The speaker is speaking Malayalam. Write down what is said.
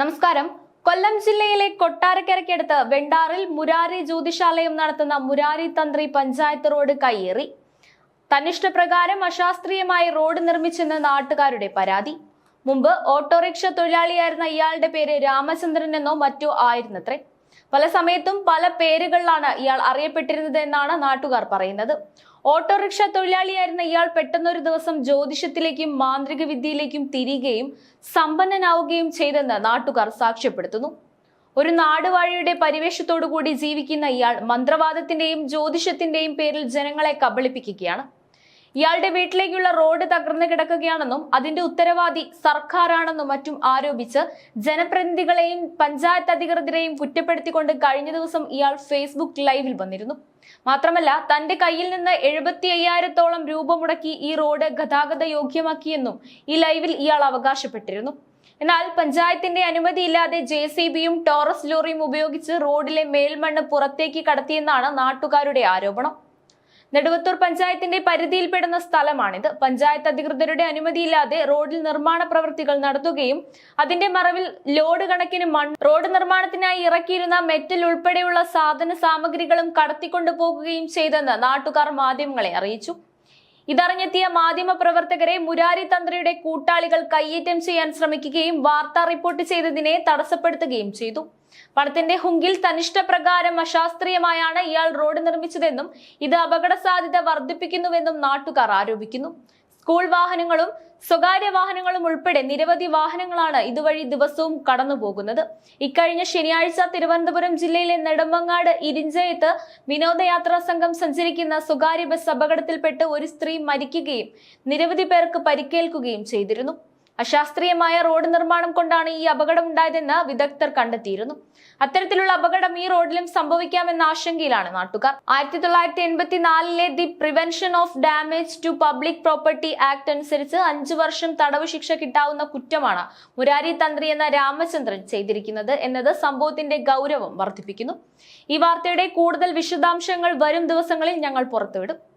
നമസ്കാരം. കൊല്ലം ജില്ലയിലെ കൊട്ടാരക്കരയ്ക്കടുത്ത് വെണ്ടാറിൽ മുരാരി ജ്യോതിശാലയം നടത്തുന്ന മുരാരി തന്ത്രി പഞ്ചായത്ത് റോഡ് കയ്യേറി. തന്നിഷ്ടപ്രകാരം അശാസ്ത്രീയമായി റോഡ് നിർമ്മിച്ചെന്ന് നാട്ടുകാരുടെ പരാതി. മുമ്പ് ഓട്ടോറിക്ഷ തൊഴിലാളിയായിരുന്ന ഇയാളുടെ പേര് രാമചന്ദ്രൻ എന്നോ മറ്റോ ആയിരുന്നത്രേ. പല സമയത്തും പല പേരുകളിലാണ് ഇയാൾ അറിയപ്പെട്ടിരുന്നത് എന്നാണ് നാട്ടുകാർ പറയുന്നത്. ഓട്ടോറിക്ഷ തൊഴിലാളിയായിരുന്ന ഇയാൾ പെട്ടെന്നൊരു ദിവസം ജ്യോതിഷത്തിലേക്കും മാന്ത്രിക വിദ്യയിലേക്കും തിരികെയും സമ്പന്നനാവുകയും ചെയ്തെന്ന് നാട്ടുകാർ സാക്ഷ്യപ്പെടുത്തുന്നു. ഒരു നാടുവാഴിയുടെ പരിവേഷത്തോടുകൂടി ജീവിക്കുന്ന ഇയാൾ മന്ത്രവാദത്തിന്റെയും ജ്യോതിഷത്തിന്റെയും പേരിൽ ജനങ്ങളെ കബളിപ്പിക്കുകയാണ്. ഇയാളുടെ വീട്ടിലേക്കുള്ള റോഡ് തകർന്നു കിടക്കുകയാണെന്നും അതിന്റെ ഉത്തരവാദി സർക്കാരാണെന്നും മറ്റും ആരോപിച്ച് ജനപ്രതിനിധികളെയും പഞ്ചായത്ത് അധികൃതരെയും കുറ്റപ്പെടുത്തിക്കൊണ്ട് കഴിഞ്ഞ ദിവസം ഇയാൾ ഫേസ്ബുക്ക് ലൈവിൽ വന്നിരുന്നു. മാത്രമല്ല തന്റെ കയ്യിൽ നിന്ന് എഴുപത്തി അയ്യായിരത്തോളം രൂപ മുടക്കി ഈ റോഡ് ഗതാഗത യോഗ്യമാക്കിയെന്നും ഈ ലൈവിൽ ഇയാൾ അവകാശപ്പെട്ടിരുന്നു. എന്നാൽ പഞ്ചായത്തിന്റെ അനുമതിയില്ലാതെ ജെ സി ബിയും ടോറസ് ലോറിയും ഉപയോഗിച്ച് റോഡിലെ മേൽമണ്ണ് പുറത്തേക്ക് കടത്തിയെന്നാണ് നാട്ടുകാരുടെ ആരോപണം. നെടുവത്തൂർ പഞ്ചായത്തിന്റെ പരിധിയിൽപ്പെടുന്ന സ്ഥലമാണിത്. പഞ്ചായത്ത് അധികൃതരുടെ അനുമതിയില്ലാതെ റോഡിൽ നിർമ്മാണ പ്രവൃത്തികൾ നടത്തുകയും അതിന്റെ മറവിൽ ലോഡ് കണക്കിന് മണ്ണ് റോഡ് നിർമ്മാണത്തിനായി ഇറക്കിയിരുന്ന മെറ്റൽ ഉൾപ്പെടെയുള്ള സാധന സാമഗ്രികളും കടത്തിക്കൊണ്ടു പോകുകയും ചെയ്തെന്ന് നാട്ടുകാർ മാധ്യമങ്ങളെ അറിയിച്ചു. ഇതറിഞ്ഞെത്തിയ മാധ്യമ പ്രവർത്തകരെ മുരാരി തന്ത്രിയുടെ കൂട്ടാളികൾ കയ്യേറ്റം ചെയ്യാൻ ശ്രമിക്കുകയും വാർത്ത റിപ്പോർട്ട് ചെയ്തതിനെ തടസ്സപ്പെടുത്തുകയും ചെയ്തു. പണത്തിന്റെ ഹുങ്കിൽ തനിഷ്ടപ്രകാരം അശാസ്ത്രീയമായാണ് ഇയാൾ റോഡ് നിർമ്മിച്ചതെന്നും ഇത് അപകട സാധ്യത വർദ്ധിപ്പിക്കുന്നുവെന്നും നാട്ടുകാർ ആരോപിക്കുന്നു. സ്കൂൾ വാഹനങ്ങളും സ്വകാര്യ വാഹനങ്ങളും ഉൾപ്പെടെ നിരവധി വാഹനങ്ങളാണ് ഇതുവഴി ദിവസവും കടന്നു പോകുന്നത് ഇക്കഴിഞ്ഞ ശനിയാഴ്ച തിരുവനന്തപുരം ജില്ലയിലെ നെടുമ്പങ്ങാട് ഇരിഞ്ചയത്ത് വിനോദയാത്രാ സംഘം സഞ്ചരിക്കുന്ന സ്വകാര്യ ബസ് അപകടത്തിൽപ്പെട്ട് ഒരു സ്ത്രീ മരിക്കുകയും നിരവധി പേർക്ക് പരിക്കേൽക്കുകയും ചെയ്തിരുന്നു. അശാസ്ത്രീയമായ റോഡ് നിർമ്മാണം കൊണ്ടാണ് ഈ അപകടം ഉണ്ടായതെന്ന് വിദഗ്ധർ കണ്ടെത്തിയിരുന്നു. അത്തരത്തിലുള്ള അപകടം ഈ റോഡിലും സംഭവിക്കാമെന്ന ആശങ്കയിലാണ് നാട്ടുകാർ. ആയിരത്തി തൊള്ളായിരത്തി എൺപത്തിനാലിലെ the prevention of damage to public property act അനുസരിച്ച് അഞ്ചു വർഷം തടവ് ശിക്ഷ കിട്ടാവുന്ന കുറ്റമാണ് മുരാരി തന്ത്രി എന്ന രാമചന്ദ്രൻ ചെയ്തിരിക്കുന്നത് എന്നത് സംഭവത്തിന്റെ ഗൗരവം വർദ്ധിപ്പിക്കുന്നു. ഈ വാർത്തയുടെ കൂടുതൽ വിശദാംശങ്ങൾ വരും ദിവസങ്ങളിൽ ഞങ്ങൾ പുറത്തുവിടും.